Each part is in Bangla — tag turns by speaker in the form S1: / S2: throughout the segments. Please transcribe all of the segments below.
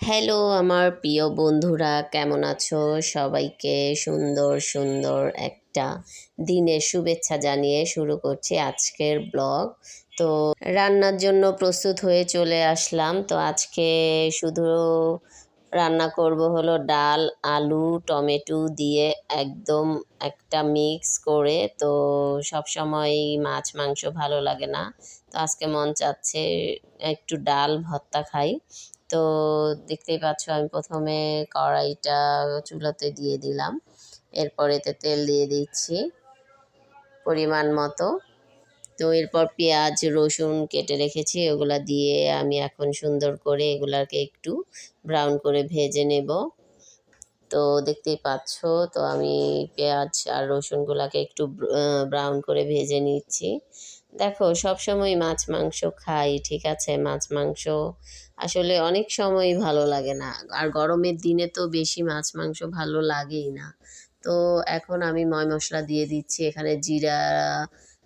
S1: হ্যালো আমার প্রিয় বন্ধুরা, কেমন আছো? সবাইকে সুন্দর সুন্দর একটা দিনের শুভেচ্ছা জানিয়ে শুরু করছি আজকের ব্লগ। তো রান্নার জন্য প্রস্তুত হয়ে চলে আসলাম। তো আজকে শুধু রান্না করব হলো ডাল, আলু, টমেটো দিয়ে একদম একটা মিক্স করে। তো সব সময় মাছ, মাংস ভালো লাগে না। তো আজকে মন চাচ্ছে একটু ডাল, ভর্তা খাই। তো দেখতেই পাচ্ছ আমি প্রথমে কড়াইটা চুলাতে দিয়ে দিলাম। এরপর এতে তেল দিয়ে দিচ্ছি পরিমাণ মতো। তো এরপর পেঁয়াজ, রসুন কেটে রেখেছি, ওগুলা দিয়ে আমি এখন সুন্দর করে এগুলাকে একটু ব্রাউন করে ভেজে নেব। তো দেখতেই পাচ্ছ, তো আমি পেঁয়াজ আর রসুনগুলাকে একটু ব্রাউন করে ভেজে নিচ্ছি। দেখো, সব সময় মাছ মাংস খাই, ঠিক আছে? মাছ মাংস আসলে অনেক সময় ভালো লাগে না। আর গরমের দিনে তো বেশি মাছ মাংস ভালো লাগেই না। তো এখন আমি ময় মশলা দিয়ে দিচ্ছি, এখানে জিরা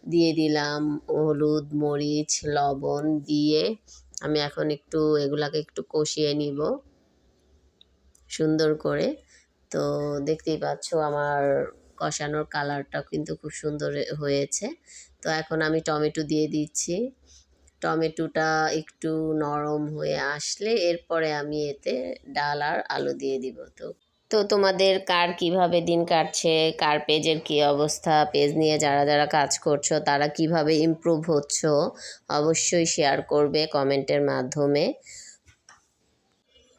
S1: দিয়ে দিলাম, হলুদ, মরিচ, লবণ দিয়ে আমি এখন একটু এগুলাকে একটু কষিয়ে নিব সুন্দর করে। তো দেখতেই পাচ্ছ আমার কষানোর কালারটা কিন্তু খুব সুন্দর হয়েছে। তো এখন আমি টমেটো দিয়ে দিচ্ছি। টমেটোটা একটু নরম হয়ে আসলে এরপরে আমি এতে ডাল আর আলু দিয়ে দিব। তো তো তোমাদের কার কীভাবে দিন কাটছে, কার পেজের কি অবস্থা, পেজ নিয়ে যারা যারা কাজ করছ, তারা কীভাবে ইমপ্রুভ হচ্ছ, অবশ্যই শেয়ার করবে কমেন্টের মাধ্যমে।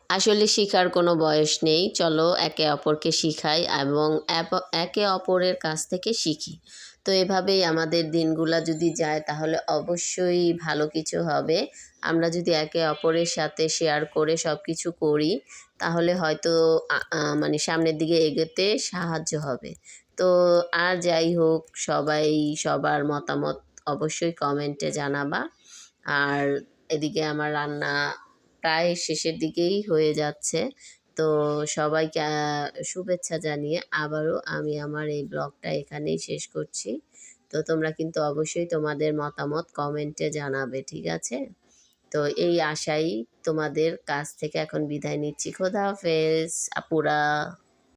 S1: আসলে শেখার কোনো বয়স নেই। চলো একে অপরকে শিখাই এবং একে অপরের কাছ থেকে শিখি। তো এভাবেই আমাদের দিনগুলা যদি যায় তাহলে অবশ্যই ভালো কিছু হবে। আমরা যদি একে অপরের সাথে শেয়ার করে সব কিছু করি, তাহলে হয়তো মানে সামনের দিকে এগোতে সাহায্য হবে। তো আর যাই হোক, সবাই সবার মতামত অবশ্যই কমেন্টে জানাবা। আর এদিকে আমার রান্না প্রায় শেষের দিকেই হয়ে যাচ্ছে। তো সবাইকে শুভেচ্ছা জানিয়ে আবারও আমি আমার এই ব্লগটা এখানেই শেষ করছি। তো তোমরা কিন্তু অবশ্যই তোমাদের মতামত কমেন্টে জানাবে, ঠিক আছে? তো এই আশাই তোমাদের কাছ থেকে এখন বিদায় নিচ্ছি। খোদা হাফেজ, আপুরা।